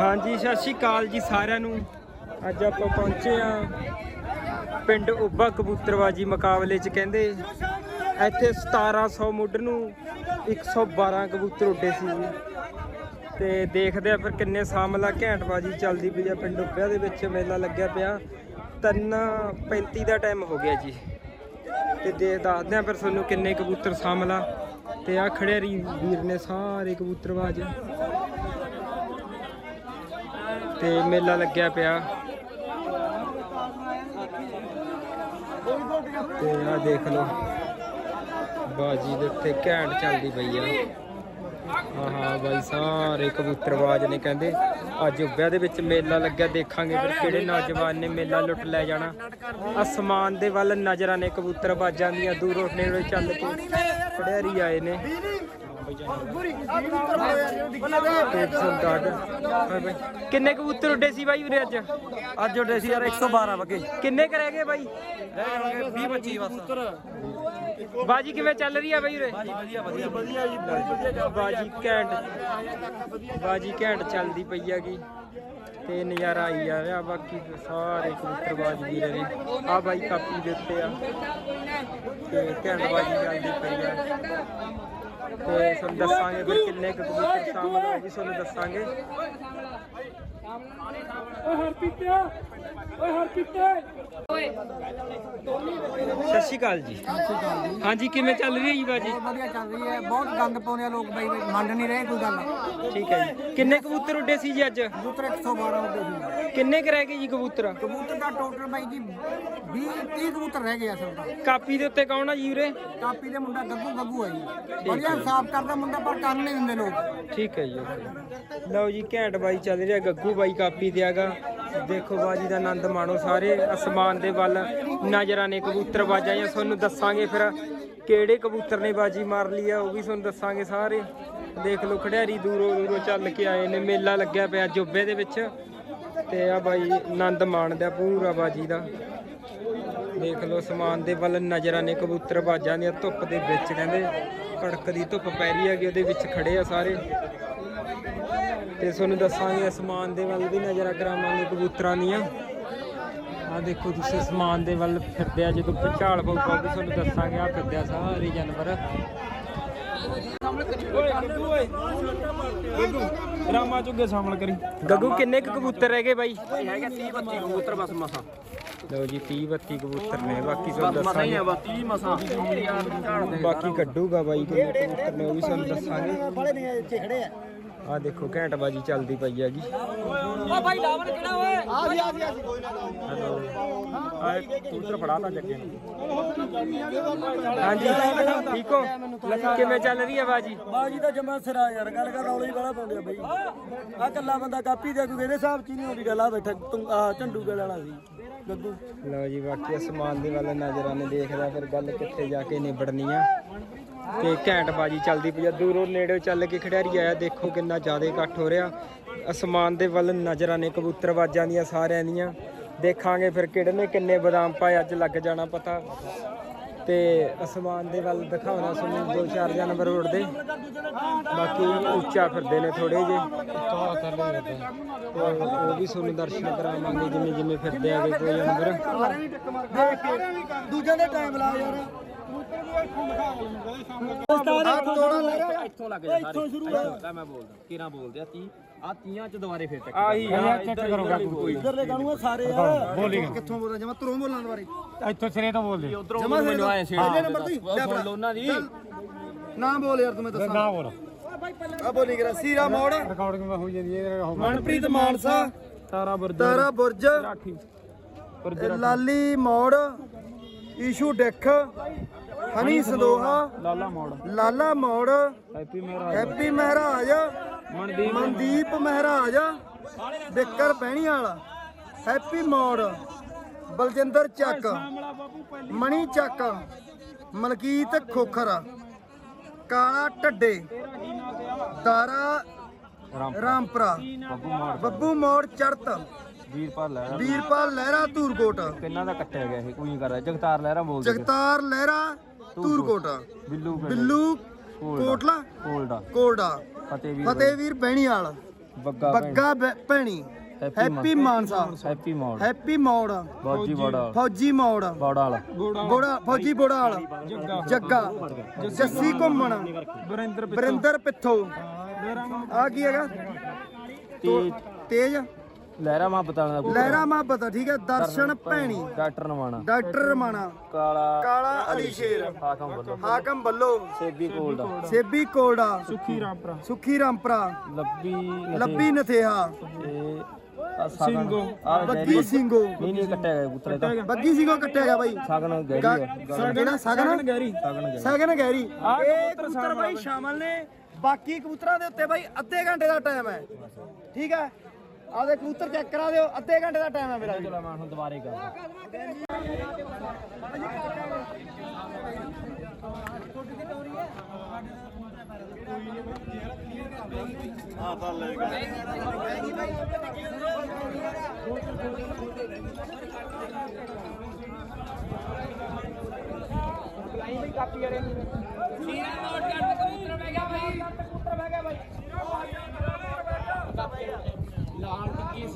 ਹਾਂਜੀ, ਸਤਿ ਸ਼੍ਰੀ ਅਕਾਲ ਜੀ ਸਾਰਿਆਂ ਨੂੰ। ਅੱਜ ਆਪਾਂ ਪਹੁੰਚੇ ਆ ਪਿੰਡ ਉੱਬਾ ਕਬੂਤਰਬਾਜੀ ਮੁਕਾਬਲੇ 'ਚ ਕਹਿੰਦੇ, ਇੱਥੇ 1700 ਮੁੱਢ ਨੂੰ 112 ਕਬੂਤਰ ਉੱਡੇ ਸੀ ਜੀ। ਤੇ ਦੇਖਦੇ ਆ ਫਿਰ ਕਿੰਨੇ ਸਾਮਲਾ ਘੈਂਟਬਾਜੀ ਚੱਲਦੀ ਪਈ ਆ ਪਿੰਡ ਉੱਬਿਆ ਦੇ ਵਿੱਚ, ਮੇਲਾ ਲੱਗਿਆ ਪਿਆ। 3:35 ਦਾ ਟਾਈਮ ਹੋ ਗਿਆ ਜੀ। ਤੇ ਦੇ ਦੱਸਦੇ ਆ ਫਿਰ ਤੁਹਾਨੂੰ ਕਿੰਨੇ ਕਬੂਤਰ ਸਾਮਲਾ ਤੇ ਆ ਖੜੇ ਵੀਰ ਨੇ ਸਾਰੇ ਕਬੂਤਰਬਾਜ। ਤੇ ਮੇਲਾ ਲੱਗਿਆ ਪਿਆ। ਤੇ ਆ ਦੇਖ ਲਓ। ਬਾਜੀ ਦੇ ਉੱਤੇ ਘੈਂਟ ਚੱਲਦੀ ਪਈ ਆ। ਆਹਾ ਬਾਈ ਸਾਰੇ ਕਬੂਤਰਬਾਜ ਨੇ ਕਹਿੰਦੇ, ਅੱਜ ਉੱਭਿਆ ਦੇ ਵਿੱਚ ਮੇਲਾ ਲੱਗਿਆ, ਦੇਖਾਂਗੇ ਫਿਰ ਕਿਹੜੇ ਨੌਜਵਾਨ ਨੇ ਮੇਲਾ ਲੁੱਟ ਲੈ ਜਾਣਾ। ਅਸਮਾਨ ਦੇ ਵੱਲ ਨਜ਼ਰਾਂ ਨੇ ਕਬੂਤਰਬਾਜਾਂ ਦੀਆਂ, ਦੂਰੋਂ ਨੇੜੇ ਚੱਲ ਕੇ ਖੜਿਆਰੀ ਆਏ ਨੇ। ਕਿੰਨੇ ਕਬੂਤਰ ਉੱਡੇ ਸੀ ਬਾਈ ਉਰੇ ਅੱਜ? ਅੱਜ ਉੱਡੇ ਸੀ ਯਾਰ 112 ਵਗੇ। ਕਿੰਨੇ ਕੁ ਰਹਿ ਗਏ ਬਾਈ? ਰਹਿ ਜਾਣਗੇ 20 25 ਬਸ। ਬਾਜੀ ਕਿਵੇਂ ਚੱਲ ਰਹੀ ਆ ਬਾਈ ਉਰੇ? ਵਧੀਆ ਵਧੀਆ ਵਧੀਆ। ਜੀ ਵਧੀਆ ਬਾਜੀ ਘੈਂਟ ਬਾਜੀ ਘੈਂਟ ਚੱਲਦੀ ਪਈ ਹੈਗੀ। ਤੇ ਨਜ਼ਾਰਾ ਆਈ ਜਾ ਰਿਹਾ ਬਾਕੀ ਸਾਰੇ ਕਬੂਤਰਬਾਜ ਵੀਰੇ ਨੇ ਆ ਬਾਈ ਕਾਪੀ ਦੇ ਉੱਤੇ ਆ। ਤੇ ਘੈਂਟ ਬਾਜੀ ਚੱਲਦੀ ਪਈ ਆ। ਤੇ ਤੁਹਾਨੂੰ ਦੱਸਾਂਗੇ ਫਿਰ ਕਿੰਨੇ ਕਬੂਤਰ ਸ਼ਾਮਲ ਹੋਏ ਜੀ ਤੁਹਾਨੂੰ ਦੱਸਾਂਗੇ। ਸਤਿ ਸ਼੍ਰੀ ਅਕਾਲ ਜੀ। ਹਾਂਜੀ ਕਿਵੇਂ ਚੱਲ ਰਹੀ ਹੈ ਜੀ ਬਾਜੀ? ਵਧੀਆ ਚੱਲ ਰਹੀ ਹੈ। ਬਹੁਤ ਗੰਦ ਪਾਉਂਦੇ ਆ ਲੋਕ ਬਈ ਬਈ ਮੰਨ ਨਹੀਂ ਰਹੇ ਕੋਈ ਗੱਲ। ਠੀਕ ਹੈ ਜੀ। ਕਿੰਨੇ ਕਬੂਤਰ ਉੱਡੇ ਸੀ ਜੀ ਅੱਜ? ਕਬੂਤਰ 112 ਹੁੰਦੇ ਸੀ। ਕਿੰਨੇ ਕੁ ਰਹਿ ਗਏ ਜੀ ਕਬੂਤਰ? ਕਬੂਤਰ ਦਾ ਟੋਟਲ ਬਾਈ ਜੀ 20 30 ਕਬੂਤਰ ਰਹਿ ਗਏ ਅਸਲ ਤਾਂ। ਕਾਪੀ ਦੇ ਉੱਤੇ ਕੌਣ ਆ ਜੀ ਉਰੇ? ਕਾਪੀ ਦੇ ਮੁੰਡਾ ਗੱਗੂ ਗੱਗੂ ਹੈ ਜੀ। ਵਧੀਆ ਸਾਫ਼ ਕਰਦਾ ਮੁੰਡਾ ਪਰ ਕਰਨ ਨਹੀਂ ਦਿੰਦੇ ਲੋਕ। ਠੀਕ ਹੈ ਜੀ। ਲਓ ਜੀ ਘੈਂਟ ਬਾਈ ਚੱਲ ਰਿਹਾ ਗੱਗੂ ਬਾਈ ਕਾਪੀ ਤੇ ਦੇਖੋ ਬਾਜੀ ਦਾ ਆਨੰਦ ਮਾਣੋ ਸਾਰੇ। ਅਸਮਾਨ ਦੇ ਵੱਲ ਨਜ਼ਰਾਂ ਨੇ ਕਬੂਤਰ ਬਾਜਾਂ ਜਾਂ ਤੁਹਾਨੂੰ ਦੱਸਾਂਗੇ ਫਿਰ ਕਿਹੜੇ ਕਬੂਤਰ ਨੇ ਬਾਜੀ ਮਾਰ ਲਈ ਆ, ਉਹ ਵੀ ਤੁਹਾਨੂੰ ਦੱਸਾਂਗੇ ਸਾਰੇ। ਦੇਖ ਲਓ ਖੜਿਆਰੀ ਦੂਰੋਂ ਦੂਰੋਂ ਚੱਲ ਕੇ ਆਏ ਨੇ, ਮੇਲਾ ਲੱਗਿਆ ਪਿਆ ਜੋਬੇ ਦੇ ਵਿੱਚ। ਤੇ ਆ ਬਾਈ ਆਨੰਦ ਮਾਣਦਾ ਪੂਰਾ ਬਾਜੀ ਦਾ। ਦੇਖ ਲਓ ਅਸਮਾਨ ਦੇ ਵੱਲ ਨਜ਼ਰਾਂ ਨੇ ਕਬੂਤਰ ਬਾਜਾਂ ਦੀਆਂ ਧੁੱਪ ਦੇ ਵਿੱਚ, ਕਹਿੰਦੇ ਕੜਕਦੀ ਧੁੱਪ ਪੈ ਰਹੀ ਹੈਗੀ, ਉਹਦੇ ਵਿੱਚ ਖੜੇ ਆ ਸਾਰੇ। ਤੇ ਤੁਹਾਨੂੰ ਦੱਸਾਂਗੇ ਅਸਮਾਨ ਦੇ ਵੱਲ ਵੀ ਨਜ਼ਰਾਂ ਕਰਾਵਾਂਗੇ ਕਬੂਤਰਾਂ ਦੀਆਂ। ਆ ਦੇਖੋ ਤੁਸੀਂ ਅਸਮਾਨ ਦੇ ਵੱਲ ਫਿਰਦੇ ਆ ਜਦੋਂ ਪਛਾਲ ਪਊਗਾ ਵੀ ਤੁਹਾਨੂੰ ਦੱਸਾਂਗੇ ਆ ਫਿਰਦੇ ਆ ਸਾਰੇ ਜਾਨਵਰ। ਰਾਮਾ ਚੁੱਗੇ ਸ਼ਾਮਲ ਕਰੀ। ਗੱਗੂ ਕਿੰਨੇ ਕੁ ਕਬੂਤਰ ਰਹਿ ਗਏ ਬਾਈ? ਹੈਗਾ 30 32 ਕਬੂਤਰ ਬਸ ਮਸਾ। ਲਓ ਜੀ 30 32 ਕਬੂਤਰ ਨੇ ਬਾਕੀ ਤੁਹਾਨੂੰ ਮਸਾ ਹੀ ਦੱਸਾਂਗੇ। ਆ ਬਸ 30 ਮਸਾ। ਬਾਕੀ ਕੱਢੂਗਾ ਬਾਈ ਕਿੰਨੇ ਕਬੂਤਰ ਨੇ ਉਹ ਵੀ ਤੁਹਾਨੂੰ ਦੱਸਾਂਗੇ। ਬੜੇ ਨੇ ਇੱਥੇ ਖੜੇ ਆ ਆ ਦੇਖੋ ਘੈਂਟ ਬਾਜੀ ਚੱਲਦੀ ਪਈ ਹੈਗੀ। ਓ ਭਾਈ ਲਾਵਣ ਕਿਹੜਾ ਓਏ? ਆ ਜੀ ਆ ਜੀ ਆ ਜੀ। ਹੈਲੋ। ਆ ਕਬੂਤਰ ਫੜਾਤਾ ਜੱਗੇ ਹਾਂਜੀ। ਠੀਕ ਹੋ? ਕਿਵੇਂ ਚੱਲ ਰਹੀ ਹੈ ਬਾਜੀ? ਬਾਜੀ ਦਾ ਜਮਾ ਸਿਰਾ ਯਾਰ ਗੱਲ ਕਰ ਰੌਲੀ ਵਾਲਾ ਪਾਉਂਦੇ ਆ ਬਈ। ਆ ਕੱਲਾ ਬੰਦਾ ਕਾਪੀ ਦੇ ਕੋਈ ਇਹਦੇ ਹਿਸਾਬ ਚ ਨਹੀਂ ਆਉਂਦੀ ਗੱਲ ਆ ਬੈਠਾ ਤੂੰ ਆ ਝੰਡੂ ਗਲ ਵਾਲਾ ਸੀ ਗੱਗੂ। ਲਓ ਜੀ ਬਾਕੀ ਅਸਮਾਨ ਦੇ ਵੱਲ ਨਜ਼ਰਾਂ ਨੇ ਦੇਖਦਾ ਫਿਰ ਗੱਲ ਕਿੱਥੇ ਜਾ ਕੇ ਨਿਬੜਨੀ ਆ। ਤੇ ਘੈਂਟ ਬਾਜੀ ਚੱਲਦੀ ਪਈ ਆ। ਦੂਰੋਂ ਨੇੜੇ ਚੱਲ ਕੇ ਖਿਡਾਰੀ ਆਇਆ, ਦੇਖੋ ਕਿੰਨਾ ਜ਼ਿਆਦਾ ਇਕੱਠ ਹੋ ਰਿਹਾ। ਅਸਮਾਨ ਦੇ ਵੱਲ ਨਜ਼ਰਾਂ ਨੇ ਕਬੂਤਰਬਾਜ਼ਾਂ ਦੀਆਂ ਸਾਰਿਆਂ ਦੀਆਂ। ਦੇਖਾਂਗੇ ਫਿਰ ਕਿਹੜੇ ਨੇ, ਕਿੰਨੇ ਬਦਾਮ ਪਾਏ, ਅੱਜ ਲੱਗ ਜਾਣਾ ਪਤਾ। ਤੇ ਅਸਮਾਨ ਦੇ ਵੱਲ ਦਿਖਾਉਣਾ ਤੁਹਾਨੂੰ ਦੋ ਚਾਰ ਜਾਨਵਰ ਉੜਦੇ ਬਾਕੀ ਉੱਚਾ ਫਿਰਦੇ ਨੇ ਥੋੜੇ ਜੇ ਉਹ ਵੀ ਤੁਹਾਨੂੰ ਦਰਸ਼ਨ ਕਰਾਵਾਂਗੇ ਜਿਵੇਂ ਜਿਵੇਂ ਫਿਰਦੇ ਆਗੇ ਕੋਈ ਜਾਨਵਰ ਦੂਜਿਆਂ ਦੇ ਟਾਈਮ ਲਾ ਯਾਰ। ਇੱਥੋਂ ਲੱਗ ਜਾ ਸਾਰੇ। ਇੱਥੋਂ ਮੈਂ ਬੋਲਦਾ ਕਿਰਾਂ ਬੋਲਦੇ ਆ 30 ਆ 30 ਚ ਦੁਬਾਰੇ ਫੇਰ ਟੱਕ ਆਹੀ ਆ ਚੈੱਕ ਕਰੋਗਾ ਕੋਈ ਇਧਰਲੇ ਕਾਣੂ ਸਾਰੇ ਆ। ਬੋਲੀ ਕਿੱਥੋਂ ਬੋਲਦਾ? ਜਮਾ ਤੁਰੋਂ ਬੋਲਣ ਵਾਰੀ ਇੱਥੋਂ ਸਿਰੇ ਤੋਂ ਬੋਲਦੇ। ਉਧਰੋਂ ਮੈਨੂੰ ਆਏ ਸੀ ਪਹਿਲੇ ਨੰਬਰ ਤੇ ਹੀ। ਸੁਣ ਲਓ ਉਹਨਾਂ ਦੀ। ਨਾ ਬੋਲ ਯਾਰ ਤੂੰ ਮੈਂ ਦੱਸਾਂ। ਨਾ ਬੋਲ। ਆ ਬੋਲੀ ਕਰਾ ਸੀਰਾ ਮੋੜ। ਰਿਕਾਰਡਿੰਗ ਹੋ ਜਾਂਦੀ ਹੈ ਮਨਪ੍ਰੀਤ ਮਾਨਸਾ। ਤਾਰਾ ਬੁਰਜ। ਤਾਰਾ ਬੁਰਜ ਰਾਖੀ। ਲਾਲੀ ਮੋੜ। ਈਸ਼ੂ ਡਿੱਖ। ਹਨੀ ਸੰਦੋਹਾ ਲਾਲਾ ਮੋੜ। ਲਾਲਾ ਮੋੜ ਹੈਪੀ ਮੇਰਾ ਹੈਪੀ ਮਹਾਰਾਜ ਮਨਦੀਪ ਮਨਦੀਪ ਮਹਾਰਾਜ ਬਿੱਕਰ ਬਹਿਣੀ ਵਾਲਾ ਹੈਪੀ ਮੋੜ ਬਲਜਿੰਦਰ ਚੱਕ ਮਣੀ ਚੱਕ ਮਲਕੀਤ ਖੋਖਰ ਕਾਲਾ ਢੱਡੇ ਦਾਰਾ ਰਾਮਪੁਰਾ। ਬੱਬੂ ਮੋੜ। ਚੜਤ ਵੀਰਪਾਲ ਲੈ ਵੀਰਪਾਲ ਲਹਿਰਾ ਧੂਰਕੋਟ। ਕਿੰਨਾ ਦਾ ਕੱਟਿਆ ਗਿਆ ਇਹ ਕੋਈ ਕਰ ਰਿਹਾ। ਜਗਤਾਰ ਲਹਿਰਾ ਬੋਲਦੇ ਜਗਤਾਰ ਲਹਿਰਾ ਧੂਰਕੋਟ ਬਿੱਲੂ ਬਿੱਲੂ ਕੋਟਲਾ। ਕੋਲਡਾ। ਕੋਲਡਾ। ਫਤਿਹਵੀਰ ਫਤਿਹਵੀਰ ਬਹਿਣੀਵਾਲ ਬੱਗਾ ਬੱਗਾ ਬੈ- Bhaini Happy Mansa. Happy Maur. Happy Maur. ਬੌਜੀ ਬੜਾ ਫੌਜੀ ਮੌੜ। ਬੌੜਾ ਵਾਲਾ ਬੋੜਾ ਫੌਜੀ ਬੋੜਾਲ। ਜੱਗਾ। ਜੱਸੀ ਘੁੰਮਣ। ਬਰਿੰਦਰ ਬਰਿੰਦਰ ਪਿੱਥੋ। ਆ ਕੀ ਹੈਗਾ? ਤੇ ਤੇਜ। ਲਹਿਰਾ ਮਾਂ ਬਤਾਣਾ ਦਾ ਪੁੱਤਰ। ਲਹਿਰਾ ਮੁਹੱਬਤ ਠੀਕ ਹੈ। ਦਰਸ਼ਨ ਭੈਣੀ। ਡਾਕਟਰ ਨਵਾਣਾ। ਡਾਕਟਰ ਰਮਾਣਾ ਕਾਲਾ ਕਾਲਾ ਅਲੀ ਸ਼ੇਰ। ਹਾਕਮ ਵੱਲੋਂ। ਹਾਕਮ ਬੱਲੋ ਸੇਬੀ ਕੋਲ ਦਾ। ਸੇਬੀ ਕੋਲਡਾ ਸੁਖੀ ਰਾਮਪੁਰਾ। ਸੁਖੀ ਰਾਮਪਰਾ। ਲੱਭੀ ਲੱਭੀ ਨਥੇਹਾ। ਤੇ ਬੱਗੀ ਸਿੰਘੋ ਨਹੀਂ ਨਹੀਂ ਕੱਟਿਆ ਗਿਆ ਪੁੱਤਰ ਇਹਦਾ ਬੱਗੀ ਸਿੰਘੋ ਕੱਟਿਆ ਗਿਆ ਬਾਈ। ਸਾਗਨ ਗੈਰੀ ਗਾ- ਆ ਜਿਹੜਾ Sagan Gary Sagan Gary Sagan Gary ਇਹ ਕਬੂਤਰ ਬਾਈ ਸ਼ਾਮਲ ਨੇ। ਬਾਕੀ ਕਬੂਤਰਾਂ ਦੇ ਉੱਤੇ ਬਾਈ ਅੱਧੇ ਘੰਟੇ ਦਾ ਟਾਈਮ ਹੈ। ਠੀਕ ਹੈ। ਆਦੇ ਕਬੂਤਰ ਚੈੱਕ ਕਰਾ ਦਿਓ ਅੱਧੇ ਘੰਟੇ ਦਾ ਟਾਈਮ ਹੈ ਮੇਰਾ ਜੀ। ਚਲੋ ਮੈਂ ਹੁਣ ਦੁਬਾਰੇ ਕਰ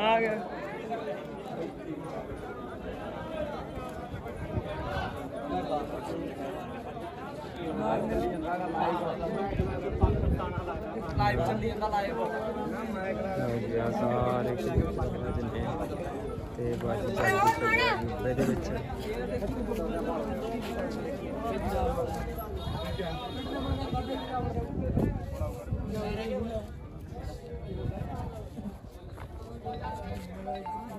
ਆ ਗਿਆ ਲਾਈਵ ਚੱਲੀ ਜਾਂਦਾ ਲਾਈਵ ਲਓ ਜੀ ਆ ਸਾਰੇ ਕਬੂਤਰ ਜਿੰਨੇ ਆ ਤੇ ਬਾਜੀ ਚੱਲਦੀ ਪਈ ਆ ਜੀ ਇਹਦੇ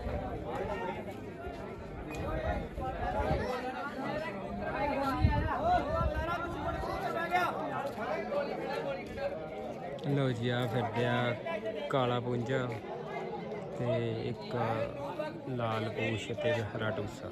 ਵਿੱਚ ਲਓ ਜੀ ਆ ਫਿਰਦੇ ਆ ਕਾਲਾ ਪੁੰਜਾ ਤੇ ਇੱਕ ਲਾਲ ਪੂਛ ਤੇ ਹਰਾ ਟੂਸਾ।